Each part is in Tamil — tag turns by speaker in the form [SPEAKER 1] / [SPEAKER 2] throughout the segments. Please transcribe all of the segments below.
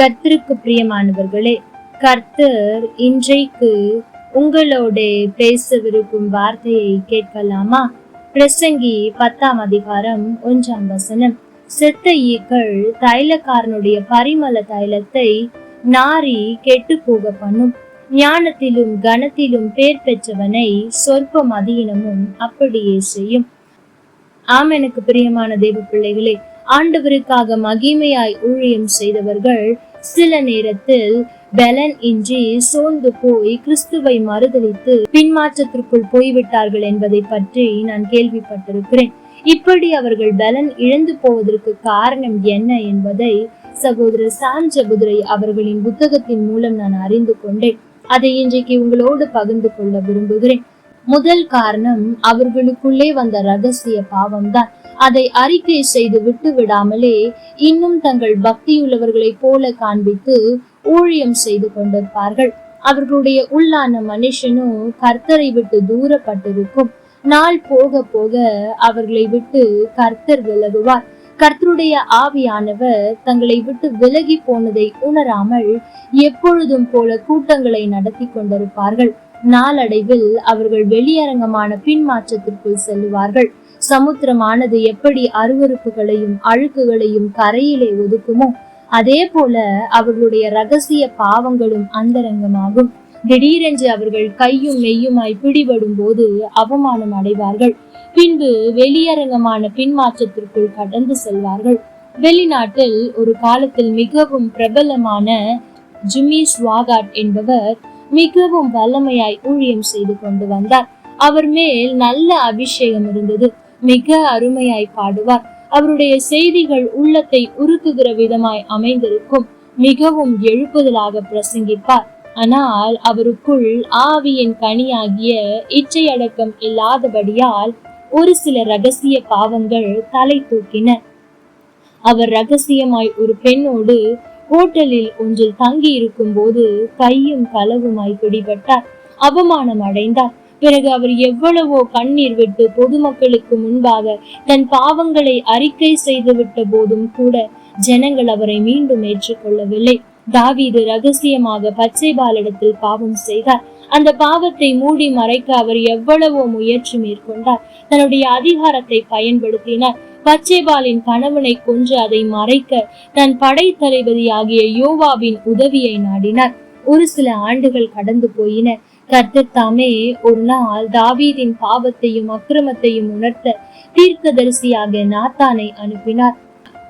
[SPEAKER 1] கர்த்தருக்கு பிரியமானவர்களே கர்த்தர் இன்றைக்கு உங்களோட பேசவிருக்கும் வார்த்தையை கேட்கலாமா? பிரசங்கி பத்தாம் அதிகாரம் ஒன்றாம் வசனம். செத்த ஈக்கள் தைலக்காரனுடைய பரிமள தைலத்தை நாரி கெட்டு போக பண்ணும். ஞானத்திலும் கனத்திலும் பேர் பெற்றவனை சொற்ப மதியினமும் அப்படியே செய்யும். ஆம் எனக்கு பிரியமான தேவ பிள்ளைகளே ஆண்டவருக்காக மகிமையாய் ஊழியம் செய்தவர்கள் சில நேரத்தில் பலன் இன்றி சோர்ந்து போய் கிறிஸ்துவை மறுதளித்து பின்மாற்றத்திற்குள் போய்விட்டார்கள் என்பதை பற்றி நான் கேள்விப்பட்டிருக்கிறேன். இப்படி அவர்கள் பலன் இழந்து போவதற்கு காரணம் என்ன என்பதை சகோதரர் சாம் சகோதரை அவர்களின் புத்தகத்தின் மூலம் நான் அறிந்து கொண்டேன். அதை இன்றைக்கு உங்களோடு பகிர்ந்து கொள்ள விரும்புகிறேன். முதல் காரணம் அவர்களுக்குள்ளே வந்த ரகசிய பாவம்தான். அதை அறிக்கை செய்து விட்டு விடாமலே இன்னும் தங்கள் பக்தியுள்ளவர்களைப் போல காண்பித்து ஊழியம் செய்து கொண்டிருப்பார்கள். அவர்களுடைய உள்ளான மனுஷனும் கர்த்தரை விட்டு தூரப்பட்டிருக்கும். நாள் போக போக அவர்களை விட்டு கர்த்தர் விலகுவார். கர்த்தருடைய ஆவியானவர் தங்களை விட்டு விலகி போனதை உணராமல் எப்பொழுதும் போல கூட்டங்களை நடத்தி கொண்டிருப்பார்கள். நாளடைவில் அவர்கள் வெளியரங்கமான பின்மாற்றத்திற்குள் செல்லுவார்கள். சமுத்திரமானது எப்படி அருவருப்புகளையும் அழுக்குகளையும் கரையிலே ஒதுக்குமோ அதே போல அவர்களுடைய ரகசிய பாவங்களும் அந்தரங்கமாகும். திடீரென்று அவர்கள் கையும் மெய்யுமாய் பிடிபடும் போது அவமானம் அடைவார்கள். பின்பு வெளியரங்கமான பின்மாற்றத்திற்குள் கடந்து செல்வார்கள். வெளிநாட்டில் ஒரு காலத்தில் மிகவும் பிரபலமான ஜிம்மி ஸ்வாகாட் என்பவர் மிகவும் வல்லமையாய் ஊழியம் செய்து கொண்டு வந்தார். அவர் மேல் நல்ல அபிஷேகம் இருந்தது. மிக அருமையாய் பாடுவார். அவருடைய செய்திகள் உள்ளத்தை உருக்குகிற விதமாய் அமைந்திருக்கும். மிகவும் எழுப்புதலாக பிரசங்கிப்பார். ஆனால் அவருக்குள் ஆவியின் கனியாகிய இச்சையடக்கம் இல்லாதபடியால் ஒரு சில ரகசிய பாவங்கள் தலை தூக்கின. அவர் ரகசியமாய் ஒரு பெண்ணோடு ஹோட்டலில் ஒன்றில் தங்கி இருக்கும் போது கையும் களவுமாய் பிடிபட்டார். அவமானம் அடைந்தார். பிறகு அவர் எவ்வளவோ கண்ணீர் விட்டு பொதுமக்களுக்கு முன்பாக தன் பாவங்களை அறிக்கை செய்து விட்ட போதும் கூட ஜனங்கள் அவரை மீண்டும் ஏற்றுக்கொள்ளவில்லை. தாவீது ரகசியமாக பச்சை பாலிடத்தில் பாவம் செய்தார். அந்த பாவத்தை மூடி மறைக்க அவர் எவ்வளவோ முயற்சி மேற்கொண்டார். தன்னுடைய அதிகாரத்தை பயன்படுத்தினார். பச்சைபாலின் கணவனை கொன்று அதை மறைக்க தன் படை தளபதி ஆகிய யோவாவின் உதவியை நாடினார். ஒரு சில ஆண்டுகள் கடந்து போயின. கர்த்தர் தாமே ஒரு நாள் தாவீதின் பாவத்தையும் அக்கிரமத்தையும் உணர்த்த தீர்க்கதரிசியாக நாத்தானை அனுப்பினார்.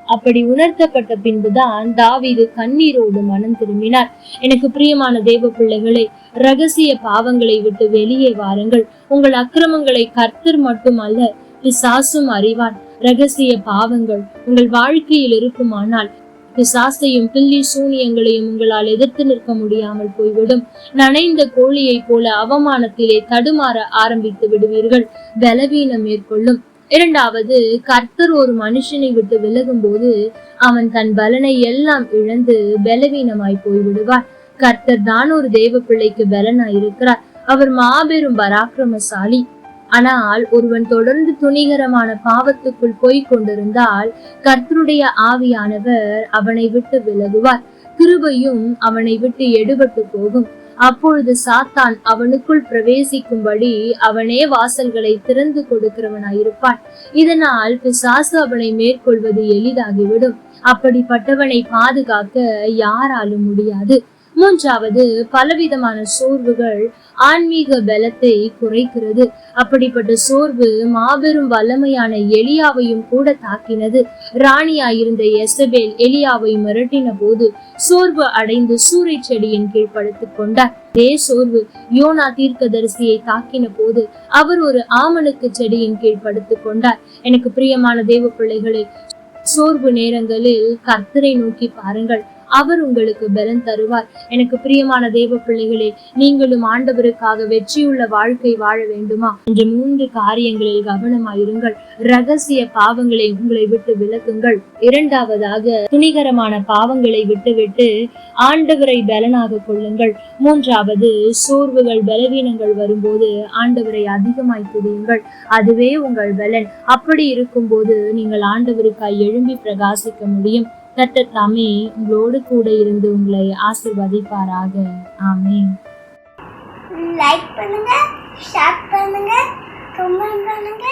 [SPEAKER 1] அப்படி உணர்த்தப்பட்ட பின்புதான் தாவீது கண்ணீரோடு மனம் திரும்பினார். எனக்கு பிரியமான தேவ பிள்ளைகளே ரகசிய பாவங்களை விட்டு வெளியே வாருங்கள். உங்கள் அக்கிரமங்களை கர்த்தர் மட்டுமல்ல பிசாசும் அறிவான். ரகசிய பாவங்கள் உங்கள் வாழ்க்கையில் இருக்குமானால் பிசாசையும் பில்லி சூனியங்களையும் உங்களால் எதிர்த்து நிற்க முடியாமல் போய்விடும். நனைந்த கோழியை போல அவமானத்திலே தடுமாற ஆரம்பித்து விடுவீர்கள். பலவீனம் மேற்கொள்ளும். இரண்டாவது கர்த்தர் ஒரு மனுஷனை விட்டு விலகும் போது அவன் தன் பலனை எல்லாம் இழந்து பலவீனமாய் போய்விடுவார். கர்த்தர் தான் ஒரு தேவ பிள்ளைக்கு பலனாய் இருக்கிறார் அவர் மாபெரும் பராக்கிரமசாலி. ஆனால் ஒருவன் தொடர்ந்து துணிகரமான பாவத்துக்குள் போய்க் கொண்டிருந்தால் கர்த்தருடைய ஆவியானவர் அவனை விட்டு விலகுவார். கிருபையும் அவனை விட்டு எடுபட்டு போகும். அப்பொழுது சாத்தான் அவனுக்குள் பிரவேசிக்கும்படி அவனே வாசல்களை திறந்து கொடுக்கிறவனாயிருப்பான். இதனால் பிசாசு அவனை மேற்கொள்வது எளிதாகிவிடும். அப்படிப்பட்டவனை பாதுகாக்க யாராலும் முடியாது. மூன்றாவது பலவிதமான சோர்வுகள் ஆன்மீக பலத்தை குறைக்கிறது. அப்படிப்பட்ட சோர்வு மாபெரும் வல்லமையான எலியாவையும் கூட தாக்கினது. ராணியாயிருந்த எசபேல் எலியாவை மிரட்டின போது சோர்வு அடைந்து சூறை செடியின் கீழ் படுத்துக் கொண்டார். அதே சோர்வு யோனா தீர்க்கதரிசியை தாக்கின போது அவர் ஒரு ஆமணுக்கு செடியின் கீழ் படுத்துக் கொண்டார். எனக்கு பிரியமான தேவ பிள்ளைகளே சோர்வு நேரங்களில் கர்த்தரை நோக்கி பாருங்கள். அவர் உங்களுக்கு பலன் தருவார். எனக்கு பிரியமான தேவ பிள்ளைகளே நீங்களும் ஆண்டவருக்காக வெற்றியுள்ள வாழ்க்கை வாழ வேண்டுமா? என்ற மூன்று காரியங்களில் கவனமாயிருங்கள். ரகசிய பாவங்களை உங்களை விட்டு விலக்குங்கள். இரண்டாவதாக துணிகரமான பாவங்களை விட்டுவிட்டு ஆண்டவரை பலனாக கொள்ளுங்கள். மூன்றாவது சோர்வுகள் பலவீனங்கள் வரும்போது ஆண்டவரை அதிகமாய் துதியுங்கள். அதுவே உங்கள் பலன். அப்படி இருக்கும்போது நீங்கள் ஆண்டவருக்காய் எழும்பி பிரகாசிக்க முடியும். கர்த்தர் தாமே உங்களோடு கூட இருந்து உங்களை ஆசிர்வதிப்பாராக. ஆமே
[SPEAKER 2] லைக் பண்ணுங்க ஷேர் பண்ணுங்க கமெண்ட் பண்ணுங்க.